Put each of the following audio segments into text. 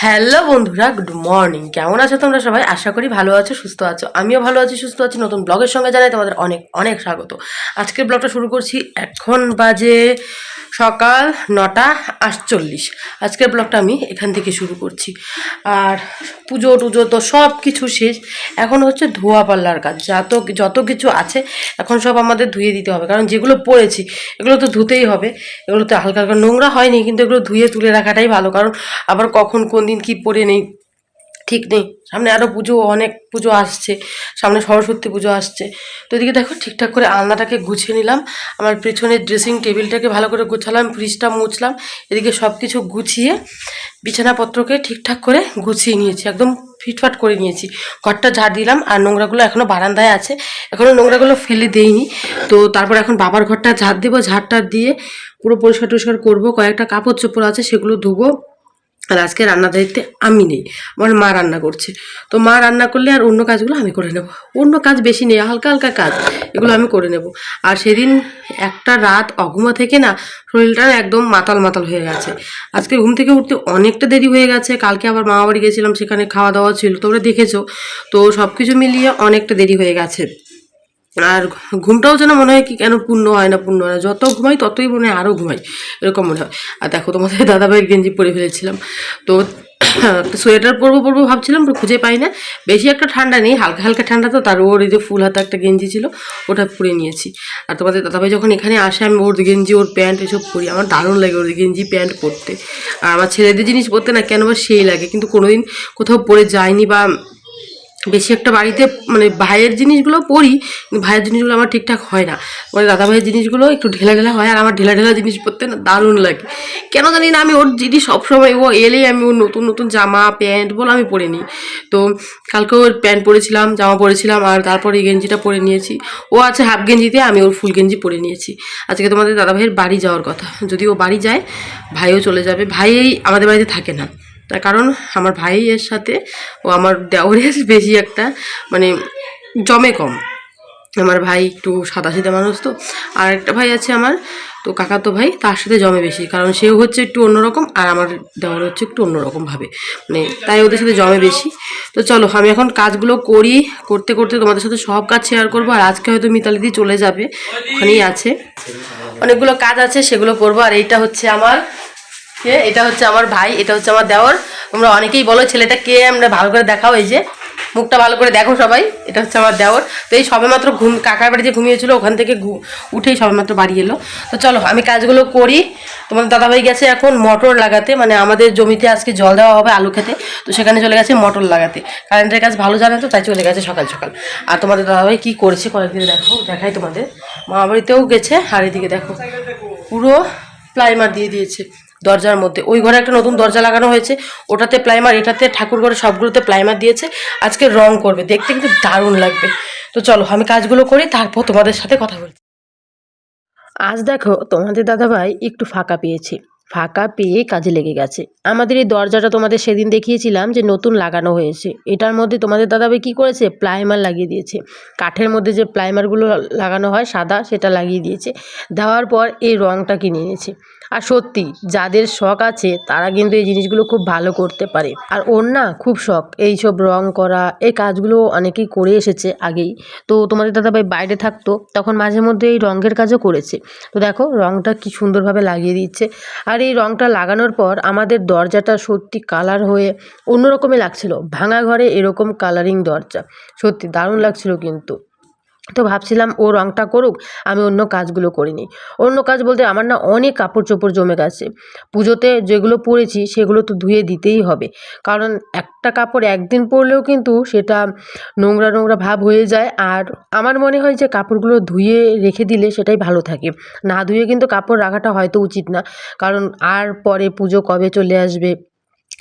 Hello বন্ধুরা, good morning. কেমন আছো তোমরা সবাই? আশা করি ভালো আছো, সুস্থ আছো। আমিও ভালো আছি, সুস্থ আছি। নতুন ব্লগের সঙ্গে জানাই তোমাদের অনেক অনেক স্বাগত। আজকের ব্লগটা শুরু করছি এখন বাজে সকাল নটা আটচল্লিশ। আজকের ব্লগটা আমি এখান থেকে শুরু করছি। আর পুজো টুজো তো সব কিছু শেষ। এখন হচ্ছে ধোয়া পাল্লার কাজ। যত যত কিছু আছে, এখন সব আমাদের ধুয়ে দিতে হবে। কারণ যেগুলো পড়েছি, এগুলো তো ধুতেই হবে। এগুলো তো হালকা হালকা নোংরা হয়নি, কিন্তু এগুলো ধুয়ে তুলে রাখাটাই ভালো। কারণ আবার কখন কোন দিন কি পরে নেই, ঠিক নেই। সামনে আরও পুজো, অনেক পুজো আসছে। সামনে সরস্বতী পুজো আসছে। তো এদিকে দেখো, ঠিকঠাক করে আলনাটাকে গুছিয়ে নিলাম। আমার পেছনের ড্রেসিং টেবিলটাকে ভালো করে গুছালাম ফ্রিজটা মুছলাম। এদিকে সব কিছু গুছিয়ে বিছানাপত্রকে ঠিকঠাক করে গুছিয়ে নিয়েছি। একদম ফিটফাট করে নিয়েছি। ঘরটা ঝাড় দিলাম আর নোংরাগুলো এখনও বারান্দায় আছে। এখনও নোংরাগুলো ফেলে দেইনি। তো তারপর এখন বাবার ঘরটা ঝাড় দেবো। ঝাড়টা দিয়ে পুরো পরিষ্কার টরিষ্কার করব। কয়েকটা কাপড় চোপড় আছে, সেগুলো ধুবো। আর আজকে রান্না দায়িত্বে আমি নেই। আমার মা রান্না করছে। তো মা রান্না করলে আর অন্য কাজগুলো আমি করে নেব। অন্য কাজ বেশি নেই, হালকা হালকা কাজ। এগুলো আমি করে নেব। আর সেদিন একটা রাত অঘুমা থেকে না শরীরটা একদম মাতাল মাতাল হয়ে গেছে। আজকে ঘুম থেকে উঠতে অনেকটা দেরি হয়ে গেছে। কালকে আবার মামা বাড়ি গেছিলাম, সেখানে খাওয়া দাওয়া ছিল। তোমরা দেখেছ। তো সব কিছু মিলিয়ে অনেকটা দেরি হয়ে গেছে। আর ঘুমটাও যেন মনে হয় কি কেন পূর্ণ হয় না, পূর্ণ হয় না। যত ঘুমাই ততই মনে হয় আরও ঘুমাই, এরকম মনে হয়। আর দেখো, তোমাদের দাদাভাইয়ের গেঞ্জি পরে ফেলেছিলাম। তো সোয়েটার পরবো পরবো ভাবছিলাম খুঁজে পাই না। বেশি একটা ঠান্ডা নেই, হালকা হালকা ঠান্ডা তো, তার ওর এই যে ফুল হাতা একটা গেঞ্জি ছিল, ওটা পরে নিয়েছি। আর তোমাদের দাদাভাই যখন এখানে আসে, আমি ওর গেঞ্জি, ওর প্যান্ট এসব পরি। আমার দারুণ লাগে ওর গেঞ্জি, প্যান্ট পরতে। আর আমার ছেলেদের জিনিস পরতে না কেন বা সেই লাগে, কিন্তু কোনোদিন কোথাও পরে যায়নি বা বেশি একটা বাড়িতে মানে ভাইয়ের জিনিসগুলো পরি ভাইয়ের জিনিসগুলো আমার ঠিকঠাক হয় না। মানে দাদা ভাইয়ের জিনিসগুলো একটু ঢেলা ঢেলা হয়, আর আমার ঢেলা ঢেলা জিনিস পরতে না দারুণ লাগে। কেন জানি না আমি ওর জিনিস সবসময়, ও এলেই আমি ওর নতুন নতুন জামা, প্যান্ট বলে আমি পরে নিই। তো কালকে ওর প্যান্ট পরেছিলাম, জামা পরেছিলাম, আর তারপর গেঞ্জিটা পরে নিয়েছি। ও আছে হাফ গেঞ্জিতে, আমি ওর ফুল গেঞ্জি পরে নিয়েছি। আজকে তোমাদের দাদা ভাইয়ের বাড়ি যাওয়ার কথা। যদি ও বাড়ি যায়, ভাইও চলে যাবে। ভাই আমাদের বাড়িতে থাকে না। তার কারণ আমার ভাইয়ের সাথে ও আমার দেওরের বেশি একটা মানে জমে কম। আমার ভাই একটু সাদা মানুষ তো। আর একটা ভাই আছে আমার, তো কাকা তো ভাই তার সাথে জমে বেশি, কারণ সেও হচ্ছে একটু অন্যরকম আর আমার দেওয়ার হচ্ছে একটু অন্যরকম ভাবে মানে তাই ওদের সাথে জমে বেশি। তো চলো, আমি এখন কাজগুলো করি, করতে করতে তোমাদের সাথে সব কাজ শেয়ার করব। আর আজকে হয়তো মিতালি দি চলে যাবে, ওখানেই আছে। অনেকগুলো কাজ আছে, সেগুলো করব। আর এইটা হচ্ছে আমার কে? এটা হচ্ছে আমার ভাই, এটা হচ্ছে আমার দেওর। তোমরা অনেকেই বলো, ছেলেটা কে? আমরা ভালো করে দেখাও এই যে। মুখটা ভালো করে দেখো সবাই, এটা হচ্ছে আমার দেওর। তো এই সবেমাত্র ঘুম, কাকার বাড়িতে ঘুমিয়েছিল, ওখান থেকে উঠেই সবেমাত্র বাড়ি এলো। তো চলো, আমি কাজগুলো করি। তোমাদের দাদাভাই গেছে এখন মটর লাগাতে মানে আমাদের জমিতে আজকে জল দেওয়া হবে আলু খেতে। তো সেখানে চলে গেছে মটর লাগাতে। কারেন্টের কাজ ভালো জানে তো, তাই চলে গেছে সকাল সকাল। আর তোমাদের দাদাভাই কী করেছে কয়েকদিন দেখো, দেখাই তোমাদের। মামা বাড়িতেও গেছে, আর এদিকে দেখো, পুরো প্লাইমার দিয়ে দিয়েছে। দরজার মধ্যে। ওই ঘরে একটা নতুন দরজা লাগানো হয়েছে। ওটাতে প্লাইমার, এটাতে ঠাকুর ঘরে সবগুলোতে প্লাইমার দিয়েছে। আজকে রং করবে। দেখতে কিন্তু দারুণ লাগবে। তো চলো, আমি কাজগুলো করি, তারপর তোমাদের সাথে কথা বলি আজ দেখো, তোমাদের দাদাভাই একটু ফাঁকা পেয়েছে। ফাঁকা পেয়ে কাজে লেগে গেছে। আমাদের এই দরজাটা তোমাদের সেদিন দেখিয়েছিলাম যে নতুন লাগানো হয়েছে। এটার মধ্যে তোমাদের দাদাভাই কী করেছে? প্লাইমার লাগিয়ে দিয়েছে। কাঠের মধ্যে যে প্লাইমারগুলো লাগানো হয়, সাদা সেটা লাগিয়ে দিয়েছে। দেওয়ার পর এই রঙটা কিনে এনেছে আর সত্যি, যাদের শখ আছে, তারা কিন্তু এই জিনিসগুলো খুব ভালো করতে পারে। আর ওর না খুব শখ এইসব রং করা, এই কাজগুলো অনেকেই করে এসেছে আগেই। তো তোমাদের দাদাভাই বাইরে থাকতো, তখন মাঝে মধ্যে এই রঙের কাজও করেছে। তো দেখো রঙটা কি সুন্দরভাবে লাগিয়ে দিচ্ছে। আর এই রঙটা লাগানোর পর আমাদের দরজাটা সত্যি কালার হয়ে অন্যরকমই লাগছিল। ভাঙা ঘরে এরকম কালারিং দরজা। সত্যি দারুণ লাগছিল কিন্তু। তো ভাবছিলাম ও রঙটা করুক, আমি অন্য কাজগুলো করিনি। অন্য কাজ বলতে আমার না অনেক কাপড় চোপড় জমে গেছে। পুজোতে যেগুলো পরেছি সেগুলো তো ধুয়ে দিতেই হবে। কারণ একটা কাপড় একদিন পরলেও কিন্তু সেটা নোংরা নোংরা ভাব হয়ে যায়। আর আমার মনে হয় যে কাপড়গুলো ধুয়ে রেখে দিলে সেটাই ভালো থাকে। না ধুয়ে কিন্তু কাপড় রাখাটা হয়তো উচিত না। কারণ আর পরে পুজো কবে চলে আসবে?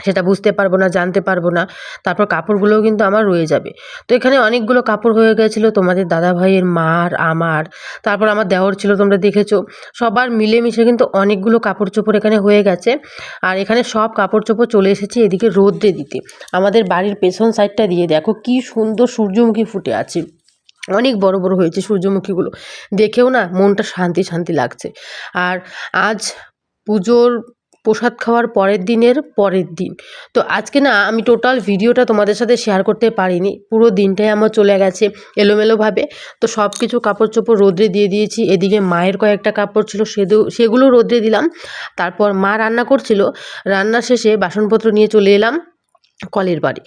সেটা বুঝতে পারব না, জানতে পারব না। তারপর কাপড়গুলোও কিন্তু আমার রয়ে যাবে। তো এখানে অনেকগুলো কাপড় হয়ে গেছিল, তোমাদের দাদা ভাইয়ের মার, আমার। তারপর আমার দেওর ছিল, তোমরা দেখেছ। সবার মিলেমিশে কিন্তু অনেকগুলো কাপড় চোপড় এখানে হয়ে গেছে। আর এখানে সব কাপড় চোপড় চলে এসেছে এদিকে রোদ্রে দিতে। আমাদের বাড়ির পেছন সাইডটা দিয়ে দেখো, কি সুন্দর সূর্যমুখী ফুটে আছে। অনেক বড় বড় হয়েছে সূর্যমুখীগুলো। দেখেও না মনটা শান্তি শান্তি লাগছে। আর আজ পুজোর প্রসাদ খাওয়ার পরের দিনের পরের দিন। তো আজকে না আমি টোটাল ভিডিওটা তোমাদের সাথে শেয়ার করতে পারিনি। পুরো দিনটাই আমার চলে গেছে এলোমেলোভাবে। তো সব কিছু কাপড় চোপড় রোদ্রে দিয়ে দিয়েছি। এদিকে মায়ের কয়েকটা কাপড় ছিল সেগুলো রোদ্রে দিলাম। তারপর মা রান্না করছিল। রান্না শেষে বাসনপত্র নিয়ে চলে এলাম কলের বাড়ি।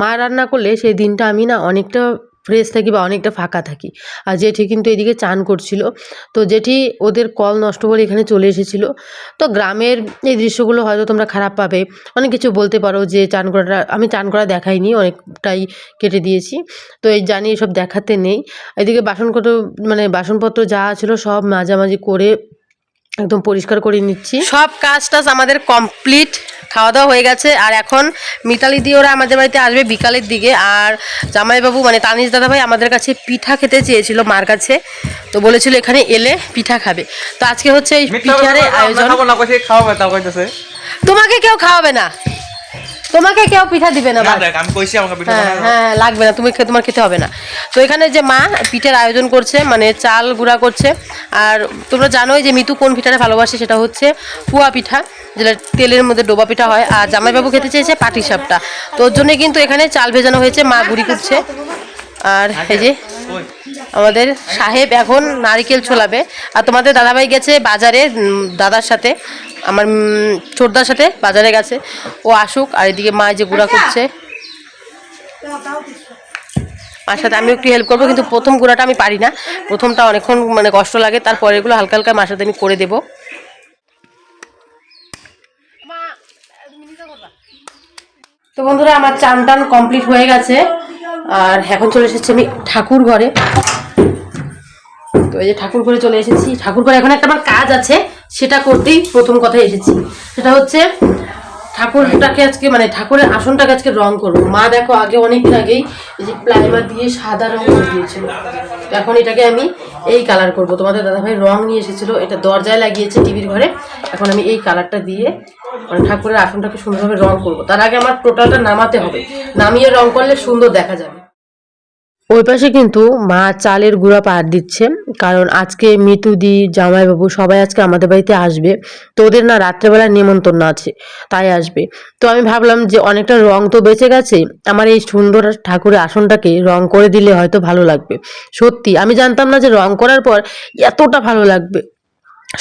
মা রান্না করলে সেই দিনটা আমি না অনেকটা ফ্রেশ থাকি বা অনেকটা ফাঁকা থাকি। আর জেঠি কিন্তু এদিকে চান করছিল। তো জেঠি ওদের কল নষ্ট করে এখানে চলে এসেছিল। তো গ্রামের এই দৃশ্যগুলো হয়তো তোমরা খারাপ পাবে। অনেক কিছু বলতে পারো যে চান করাটা, আমি চান করা দেখাইনি, অনেকটাই কেটে দিয়েছি। তো এই জানি এসব দেখাতে নেই। এদিকে বাসনপত্র মানে বাসনপত্র যা ছিল সব মাঝামাঝি করে একদম পরিষ্কার করে নিচ্ছি। সব কাজ টাজ আমাদের কমপ্লিট খাওয়া দাওয়া হয়ে গেছে। আর এখন মিতালি দিয়ে ওরা আমাদের বাড়িতে আসবে বিকালের দিকে। আর জামাইবাবু মানে তানিশ দাদাভাই আমাদের কাছে পিঠা খেতে চেয়েছিল মার কাছে। তো বলেছিল এখানে এলে পিঠা খাবে। তো আজকে হচ্ছে এই পিঠার আয়োজন। খাব না কইছে খাওয়াবে তাও কইতেছে। তোমাকে কেউ খাওয়াবে না। তোমাকে কেউ পিঠা দিবে না না দেখ আমি কইছি আমাকে পিঠা হ্যাঁ হ্যাঁ লাগবে না তুমি তোমার খেতে হবে না। তো এখানে যে মা পিঠের আয়োজন করছে মানে চাল গুঁড়া করছে আর তোমরা জানোই যে মিতু কোন পিঠাটা ভালোবাসে সেটা হচ্ছে পুয়া পিঠা যেটা তেলের মধ্যে ডোবা পিঠা হয় আর জামাইবাবু খেতে চেয়েছে পাটি সাপটা। তো ওর জন্য কিন্তু এখানে চাল ভেজানো হয়েছে মা গুড়ি করছে। আর এই যে? আমাদের সাহেব এখন নারিকেল ছোলাবে। আর তোমাদের দাদাভাই গেছে বাজারে দাদার সাথে আমার ছোটদার সাথে বাজারে গেছে। ও আসুক আর এদিকে মা যে গুঁড়া করছে। মার সাথে আমি একটু হেল্প করব কিন্তু প্রথম গুঁড়াটা আমি পারি না। প্রথমটা অনেকক্ষণ মানে কষ্ট লাগে তারপরে এগুলো হালকা হালকা মার সাথে আমি করে দেবো। তো বন্ধুরা আমার চান টান কমপ্লিট হয়ে গেছে। আর এখন চলে এসেছি আমি ঠাকুর ঘরে। তো এই যে ঠাকুর ঘরে চলে এসেছি। ঠাকুর ঘরে এখন একটা আমার কাজ আছে, সেটা করতেই প্রথম কথা এসেছি। সেটা হচ্ছে ঠাকুরটাকে আজকে মানে ঠাকুরের আসনটাকে আজকে রং করব। মা দেখো, আগে অনেকদিন আগেই এই যে প্লাইমার দিয়ে সাদা রং করে দিয়েছিল এখন এটাকে আমি এই কালার করব। তোমাদের দাদাভাই রং নিয়ে এসেছিল, এটা দরজায় লাগিয়েছে টিভির ঘরে। এখন আমি এই কালারটা দিয়ে মানে ঠাকুরের আসনটাকে সুন্দরভাবে রং করব। তার আগে আমার টোটালটা নামাতে হবে। নামিয়ে রং করলে সুন্দর দেখা যাবে। ওই পাশে কিন্তু মা চালের গুঁড়া পার দিচ্ছে, কারণ আজকে মিতুদি জামাইবাবু সবাই আজকে আমাদের বাড়িতে আসবে। তো ওদের না রাত্রেবেলা নিমন্ত্রণ আছে, তাই আসবে। তো আমি ভাবলাম যে অনেকটা রং তো বেঁচে গেছে, আমার এই সুন্দর ঠাকুরের আসনটাকে রং করে দিলে হয়তো ভালো লাগবে। সত্যি, আমি জানতাম না যে রং করার পর এতটা ভালো লাগবে।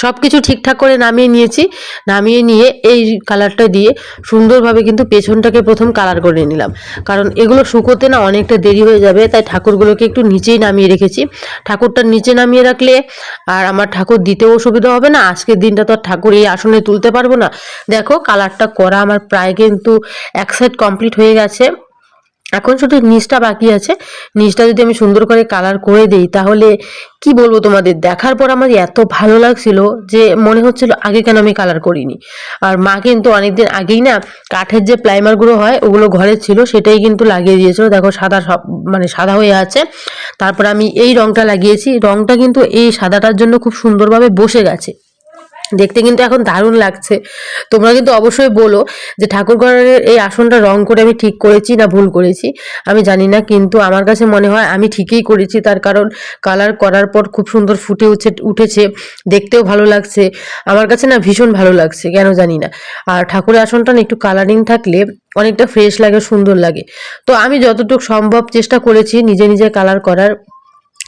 সব কিছু ঠিকঠাক করে নামিয়ে নিয়েছি। নামিয়ে নিয়ে এই কালারটা দিয়ে সুন্দরভাবে কিন্তু পেছনটাকে প্রথম কালার করে নিলাম। কারণ এগুলো শুকোতে না অনেকটা দেরি হয়ে যাবে, তাই ঠাকুরগুলোকে একটু নিচেই নামিয়ে রেখেছি। ঠাকুরটা নিচে নামিয়ে রাখলে আর আমার ঠাকুর দিতেও অসুবিধা হবে না, আজকের দিনটা তো ঠাকুর এই আসনে তুলতে পারব না। দেখো কালারটা করা আমার প্রায় কিন্তু এক সাইড কমপ্লিট হয়ে গেছে। এখন শুধু নিচটা বাকি আছে। নিচটা যদি আমি সুন্দর করে কালার করে দিই, তাহলে কি বলব তোমাদের? দেখার পর আমার এত ভালো লাগছিল যে মনে হচ্ছিল আগে কেন আমি কালার করিনি। আর মা কিন্তু অনেকদিন আগেই না কাঠের যে প্লাইমারগুলো হয়, ওগুলো ঘরে ছিল, সেটাই কিন্তু লাগিয়ে দিয়েছিল। দেখো সাদা সব মানে সাদা হয়ে আছে। তারপর আমি এই রংটা লাগিয়েছি। রংটা কিন্তু এই সাদাটার জন্য খুব সুন্দরভাবে বসে গেছে। দেখতে কিন্তু এখন দারুণ লাগছে। তোমরা কিন্তু অবশ্যই বলো যে ঠাকুর ঘরের এই আসনটা রং করে আমি ঠিক করেছি না ভুল করেছি। আমি জানি না, কিন্তু আমার কাছে মনে হয় আমি ঠিকই করেছি। তার কারণ কালার করার পর খুব সুন্দর ফুটে উঠে উঠেছে। দেখতেও ভালো লাগছে। আমার কাছে না ভীষণ ভালো লাগছে, কেন জানি না। আর ঠাকুরের আসনটা না একটু কালারিং থাকলে অনেকটা ফ্রেশ লাগে, সুন্দর লাগে। তো আমি যতটুকু সম্ভব চেষ্টা করেছি নিজে নিজে কালার করার।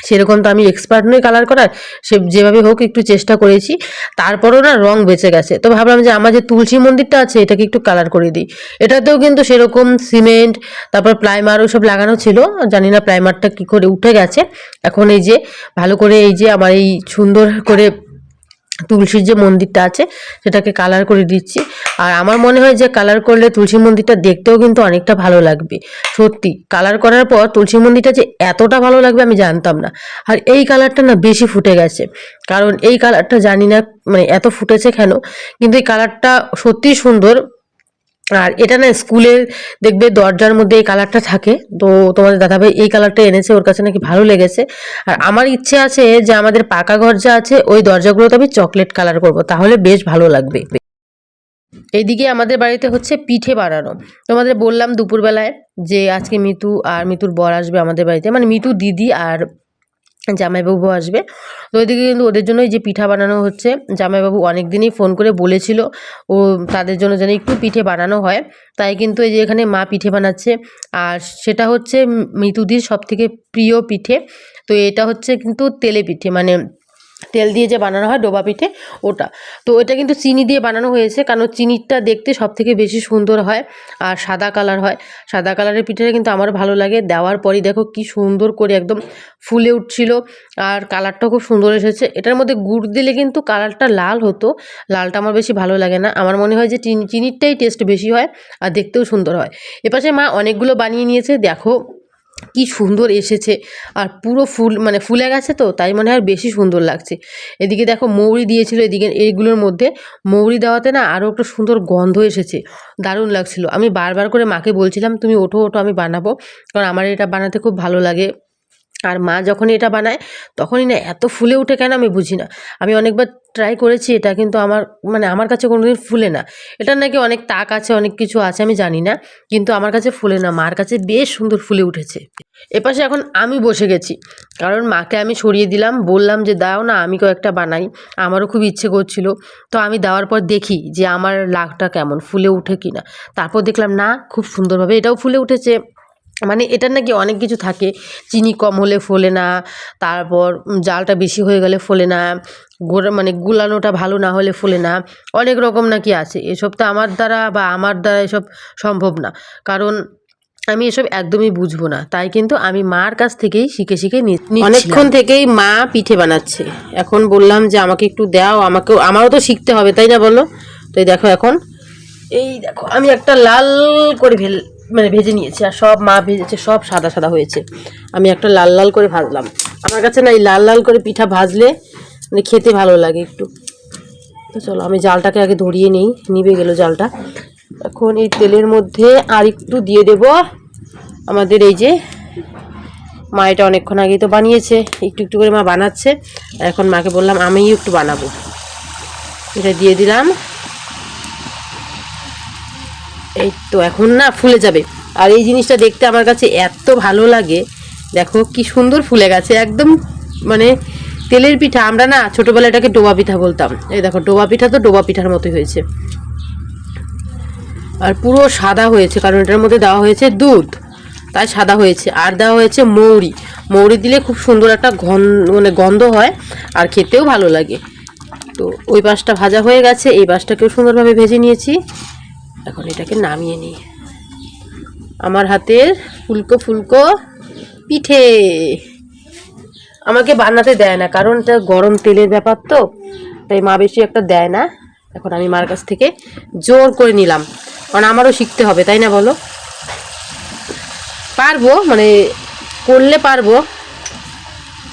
সেরকম তো আমি এক্সপার্ট নই কালার করার, সে যেভাবে হোক একটু চেষ্টা করেছি। তারপরও না রং বেঁচে গেছে। তো ভাবলাম যে আমার যে তুলসী মন্দিরটা আছে, এটাকে একটু কালার করে দিই। এটাতেও কিন্তু সেরকম সিমেন্ট তারপর প্লাইমার ওসব লাগানো ছিল। জানি না প্লাইমারটা কি করে উঠে গেছে। এখন এই যে ভালো করে এই যে আমার এই সুন্দর করে তুলসীর যে মন্দিরটা আছে, সেটাকে কালার করে দিচ্ছি। আর আমার মনে হয় যে কালার করলে তুলসী মন্দিরটা দেখতেও কিন্তু অনেকটা ভালো লাগবে। সত্যি কালার করার পর তুলসী মন্দিরটা যে এতটা ভালো লাগবে আমি জানতাম না। আর এই কালারটা না বেশি ফুটে গেছে। কারণ এই কালারটা জানি না মানে এত ফুটেছে কেন? কিন্তু এই কালারটা সত্যিই সুন্দর। আর এটা না স্কুলের দেখবে দরজার মধ্যে এই কালারটা থাকে। তো তোমাদের দাদাভাই এই কালারটা এনেছে, ওর কাছে নাকি ভালো লেগেছে। আর আমার ইচ্ছে আছে যে আমাদের পাকা ঘর যা আছে, ওই দরজাগুলোতে আমি চকলেট কালার করব, তাহলে বেশ ভালো লাগবে। এইদিকে আমাদের বাড়িতে হচ্ছে পিঠে বানানো। তোমাদের বললাম দুপুরবেলায় যে আজকে মিতু আর মিতুর বর আসবে আমাদের বাড়িতে। মানে মিতু দিদি আর জামাইবাবু আসবে। তো ওইদিকে কিন্তু ওদের জন্য যে পিঠা বানানো হচ্ছে, জামাইবাবু অনেক দিনই ফোন করে বলেছিল, ও তাদের জন্য যেন একটু পিঠে বানানো হয়। তাই কিন্তু এই যে এখানে মা পিঠে বানাচ্ছে, আর সেটা হচ্ছে মৃতুদির সব থেকে প্রিয় পিঠে। তো এটা হচ্ছে কিন্তু তেলে পিঠে মানে তেল দিয়ে যে বানানো হয় ডোবা পিঠে, ওটা। তো এটা কিন্তু চিনি দিয়ে বানানো হয়েছে, কারণ চিনিটা দেখতে সব থেকে বেশি সুন্দর হয় আর সাদা কালার হয়। সাদা কালারের পিঠেটা কিন্তু আমার ভালো লাগে, দেওয়ার পরই দেখো কি সুন্দর করে একদম ফুলে উঠছিল আর কালারটাও খুব সুন্দর এসেছে। এটার মধ্যে গুড় দিলে কিন্তু কালারটা লাল হতো, লালটা আমার বেশি ভালো লাগে না। আমার মনে হয় যে চিনি, চিনিরটাই টেস্ট বেশি হয় আর দেখতেও সুন্দর হয়। এপাশে মা অনেকগুলো বানিয়ে নিয়েছে, দেখো। কি সুন্দর এসেছে। আর পুরো ফুল মানে ফুলে গেছে তো, তাই মনে হয় বেশি সুন্দর লাগছে। এদিকে দেখো মৌরি দিয়েছিল, এদিকে এইগুলোর মধ্যে। মৌরি দেওয়াতে না আরও একটা সুন্দর গন্ধ এসেছে। দারুণ লাগছিল। আমি বারবার করে মাকে বলছিলাম, তুমি ওঠো ওঠো, আমি বানাবো। কারণ আমার এটা বানাতে খুব ভালো লাগে। আর মা যখন এটা বানায়, তখনই না এত ফুলে ওঠে কেন আমি বুঝি না। আমি অনেকবার ট্রাই করেছি, এটা কিন্তু আমার মানে আমার কাছে কোনোদিন ফুলে না। এটার নাকি অনেক তাক আছে, অনেক কিছু আছে, আমি জানি না, কিন্তু আমার কাছে ফুলে না। মার কাছে বেশ সুন্দর ফুলে উঠেছে। এপাশে এখন আমি বসে গেছি। কারণ মাকে আমি সরিয়ে দিলাম, বললাম যে, দাও না, আমি কয়েকটা বানাই। আমারও খুব ইচ্ছে করছিল। তো আমি দেওয়ার পর দেখি যে, আমার লাখটা কেমন, ফুলে উঠে কি না তারপর দেখলাম, না, খুব সুন্দরভাবে এটাও ফুলে উঠেছে। মানে এটার নাকি অনেক কিছু থাকে। চিনি কম হলে ফোলে না, তারপর জালটা বেশি হয়ে গেলে ফোলে না, গোড়া মানে গুলানোটা ভালো না হলে ফোলে না, অনেক রকম নাকি আছে। এসব তো আমার দ্বারা বা আমার দ্বারা এসব সম্ভব না। কারণ আমি এসব একদমই বুঝব না। তাই কিন্তু আমি মার কাছ থেকেই শিখে শিখে অনেকক্ষণ থেকেই মা পিঠে বানাচ্ছে। এখন বললাম যে আমাকে একটু দাও আমাকেও আমারও তো শিখতে হবে, তাই না বলো? তো দেখো এখন, এই দেখো, আমি একটা লাল করে ভেল মানে ভেজে নিয়েছি আর সব মা ভেজেছে, সব সাদা সাদা হয়েছে। আমি একটা লাল লাল করে ভাজলাম। আমার কাছে না এই লাল লাল করে পিঠা ভাজলে মানে খেতে ভালো লাগে একটু। তো চলো, আমি জালটাকে আগে ধরিয়ে নেই, নিভে গেল জালটা। এখন এই তেলের মধ্যে আর একটু দিয়ে দেব আমাদের এই যে মা এটা অনেকক্ষণ আগেই তো বানিয়েছে, একটু একটু করে মা বানাচ্ছে। এখন মাকে বললাম, আমিই একটু বানাবো। এটা দিয়ে দিলাম। এই তো এখন না ফুলে যাবে। আর এই জিনিসটা দেখতে আমার কাছে এত ভালো লাগে। দেখো কি সুন্দর ফুলে গেছে, একদম মানে তেলের পিঠা। আমরা না ছোটোবেলায় এটাকে ডোবা পিঠা বলতাম। এই দেখো, ডোবা পিঠা তো ডোবা পিঠার মতোই হয়েছে। আর পুরো সাদা হয়েছে, কারণ এটার মধ্যে দেওয়া হয়েছে দুধ। তাই সাদা হয়েছে। আর দেওয়া হয়েছে মৌরি। মৌরি দিলে খুব সুন্দর একটা ঘন মানে গন্ধ হয়, আর খেতেও ভালো লাগে। তো ওই পাশটা ভাজা হয়ে গেছে, এই পাশটাকেও সুন্দরভাবে ভেজে নিয়েছি। এখন এটাকে নামিয়ে নিই। আমার হাতের ফুলকো ফুলকো পিঠে। আমাকে বানাতে দেয় না, কারণ এটা গরম তেলের ব্যাপার তো, তাই মা বেশি একটা দেয় না। এখন আমি মার কাছ থেকে জোর করে নিলাম, কারণ আমারও শিখতে হবে, তাই না বলো? পারব মানে করলে পারব।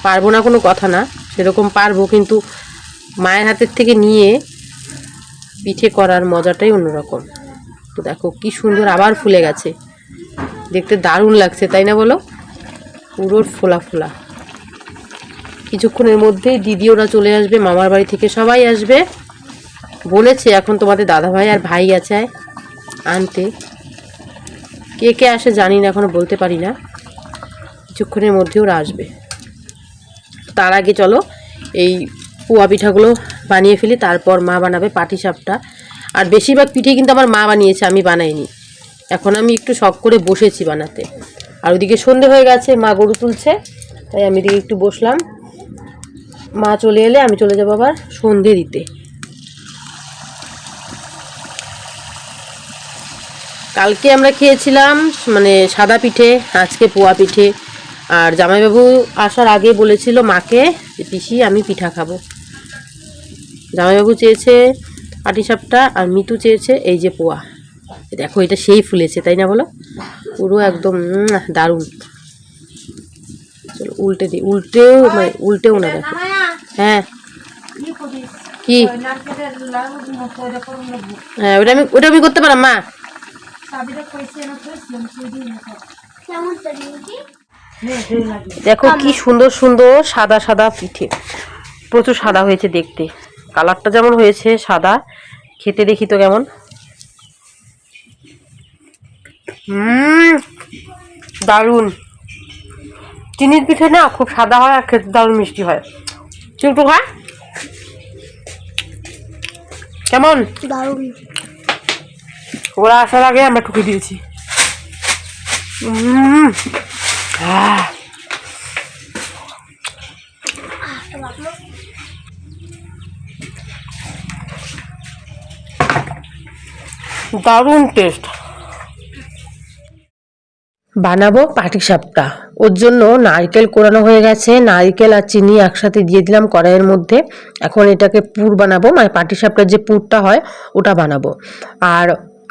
পারব না কোনো কথা না, সেরকম পারব, কিন্তু মায়ের হাতের থেকে নিয়ে পিঠে করার মজাটাই অন্যরকম। তো দেখো কি সুন্দর আবার ফুলে গেছে। দেখতে দারুণ লাগছে, তাই না বলো? পুরো ফোলা ফোলা। কিছুক্ষণের মধ্যেই দিদি ওরা চলে আসবে, মামার বাড়ি থেকে সবাই আসবে। বলেছে এখন তোমাদের দাদা ভাই আর ভাই আছে আনতে। কে কে আসে জানি না, এখনও বলতে পারি না। কিছুক্ষণের মধ্যে ওরা আসবে। তার আগে চলো, এই পোয়া পিঠাগুলো বানিয়ে ফেলি, তারপর মা বানাবে পাটি সাপটা আর বেশিরভাগ পিঠে কিন্তু আমার মা বানিয়েছে, আমি বানাইনি। এখন আমি একটু শখ করে বসেছি বানাতে। আর ওদিকে সন্ধে হয়ে গেছে, মা গরু তুলছে, তাই আমি এদিকে একটু বসলাম। মা চলে এলে আমি চলে যাব আবার সন্ধে দিতে। কালকে আমরা খেয়েছিলাম মানে সাদা পিঠে, আজকে পোয়া পিঠে। আর জামাইবাবু আসার আগে বলেছিল মাকে যে, পিসি, আমি পিঠা খাব। জামাইবাবু চেয়েছে পাটিসাপটা আর মিতু চেয়েছে এই যে পোয়া। দেখো এটা সেই ফুলেছে তাই না বলো? পুরো একদম দারুণ। চলো উল্টে দিই উল্টেও মানে উল্টেও না দেখো। হ্যাঁ। কি হ্যাঁ ওটা আমি ওটা আমি করতে পারাম মা। দেখো কি সুন্দর সুন্দর সাদা সাদা পিঠে। প্রচুর সাদা হয়েছে দেখতে। কালারটা যেমন হয়েছে সাদা খেতে দেখি তো কেমন। হুম দারুণ। চিনির পিঠে না খুব সাদা হয় আর খেতে দারুণ মিষ্টি হয়। একটু খা কেমন? দারুণ। ওরা আসার আগে আমরা ঠুকে দিয়েছি। উম, আহ, দারুণ টেস্ট বানাবো পাটিসাপটা ওর জন্য নারকেল কোরানো হয়ে গেছে। নারকেল আর চিনি একসাথে দিয়ে দিলাম কড়াইয়ের মধ্যে। এখন এটাকে পুর বানাবো মানে পাটিসাপটার যে পুরটা হয়, ওটা বানাবো। আর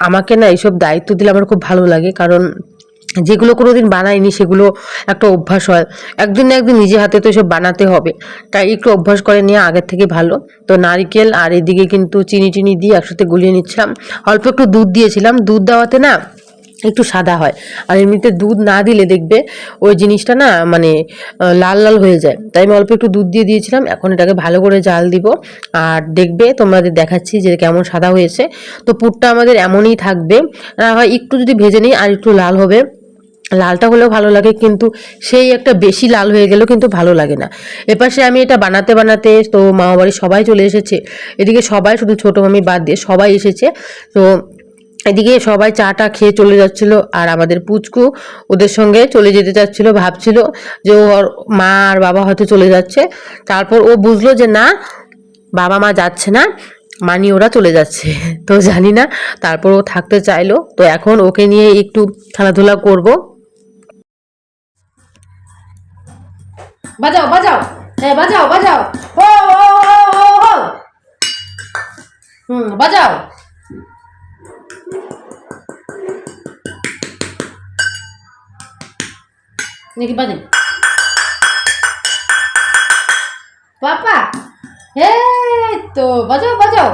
আমাকে না এইসব দায়িত্ব দিলে আমার খুব ভালো লাগে, কারণ যেগুলো কোনো দিন বানাইনি সেগুলো একটা অভ্যাস হয়। একদিন না একদিন নিজে হাতে তো এসব বানাতে হবে। তাই একটু অভ্যাস করে নিয়ে আগের থেকে ভালো। তো নারকেল আর এদিকে কিন্তু চিনি চিনি দিয়ে একসাথে গুলিয়ে নিচ্ছিলাম। অল্প একটু দুধ দিয়েছিলাম। দুধ দেওয়াতে না একটু সাদা হয়। আর এমনিতে দুধ না দিলে দেখবে ওই জিনিসটা না মানে লাল লাল হয়ে যায়। তাই আমি অল্প একটু দুধ দিয়ে দিয়েছিলাম। এখন এটাকে ভালো করে জাল দিব। আর দেখবে তোমাদের দেখাচ্ছি যে কেমন সাদা হয়েছে। তো পুরটা আমাদের এমনই থাকবে। হয় একটু যদি ভেজে নিই আর একটু লাল হবে। লালটা হলেও ভালো লাগে, কিন্তু সেই একটা বেশি লাল হয়ে গেলেও কিন্তু ভালো লাগে না। এপাশে আমি এটা বানাতে বানাতে তো মামা বাড়ি সবাই চলে এসেছে। এদিকে সবাই শুধু ছোটো মামি বাদ দিয়ে সবাই এসেছে। তো এদিকে সবাই চাটা খেয়ে চলে যাচ্ছিল আর আমাদের পুচকু ওদের সঙ্গে চলে যেতে চাচ্ছিল, ভাবছিল যে ওর মা আর বাবা হয়তো চলে যাচ্ছে। তারপর ও বুঝলো যে না, বাবা মা যাচ্ছে না, মানি ওরা চলে যাচ্ছে। তো জানি না, তারপর ও থাকতে চাইলো। তো এখন ওকে নিয়ে একটু খেলাধুলা করব। বাজাও বাজাও। হ্যাঁ বাজাও বাজাও। হো হো হো হো হো হুম, বাজাও। নাকি, বাজে। পাপা এই তো, বাজাও বাজাও।